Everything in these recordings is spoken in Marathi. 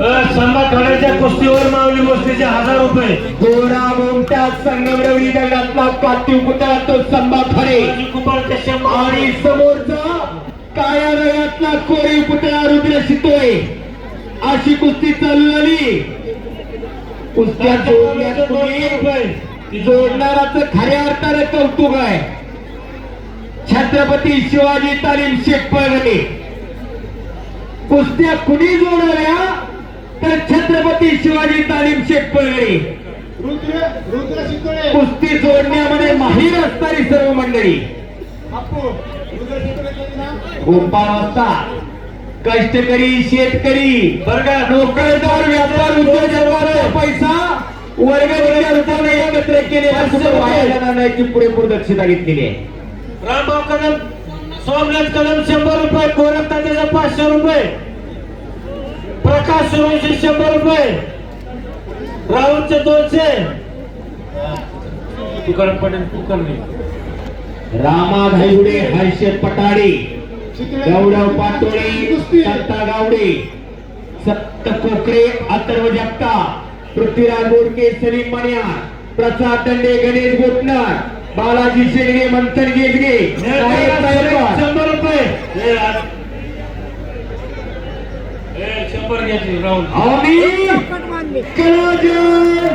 संभाखड्याच्या कुस्तीवर माऊली गोष्टीचे हजार रुपये. गोरा गोमटा संगमरवडी दगडातला पुतळा तो शंभर. आणि समोरचा काळ्या रंगातला कोरीव पुतळा रुद्र शितोय. अशी कुस्ती चालू झाली. कुस्त्या जोडणाराच खऱ्या अर्थानं कौतुक आहे. छत्रपती शिवाजी तालीम शेख पळगणे कुस्त्या कुणी जोडाव्या तर छत्रपती शिवाजी तालीम शेख कुस्ती जोडण्यामध्ये माहीर असणारी सर्व मंडळी. गोपाळ वाजता कष्टकरी शेतकरी बरं का नोकरदार व्यापार उद्योजकांचा पैसा रूपाने एकत्र केले नाही की पुरेपूर दक्षता घेतलेली आहे. रामभाऊ कदम सोमनाथ कदम शंभर रुपये गोरख तात्याचा पाचशे रुपये. प्रकाश सुरवंशी शंभर रुपये. राहुलचे दोनशे. तुकाराम पटेल तुकारले रामा धायगुडे हर्षद पटाडे गौरव पाटोळे सत्ता गावडे. सत्त कोकरे अथर्व जगता. पृथ्वीराज बोडके सलीम मन्या. प्रसाद दंडे गणेश गोपनाथ बालाजी शेडगे मंथन गेजगे. शंभर रुपये. घ्यायचे राहुल आम्ही कलाजन.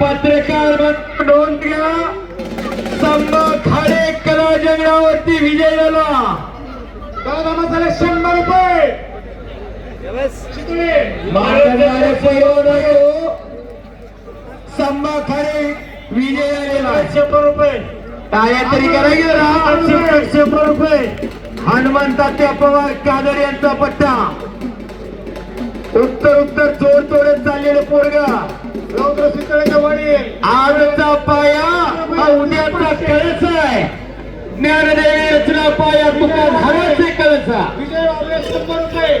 पत्रकार नोंद घ्या. संभा खाडे कला जंगलावरती विजय झाला. दादा मसाले शंभर रुपये. संभा खाडे विजय झालेला. शंभर रुपये. टाळ्या तरी राहा शंभर रुपये. हनुमंताच्या पवार कादर यांचा पट्टा. उत्तर उत्तर चोर तोडत चाललेलं पोरगा. रौद्र शितोळेचे वडील. आजचा पाया हा उद्याचा कळस आहे. ज्ञानदेवी रचना पाया तुका धावाचे कळसा विजय शंभर रुपये.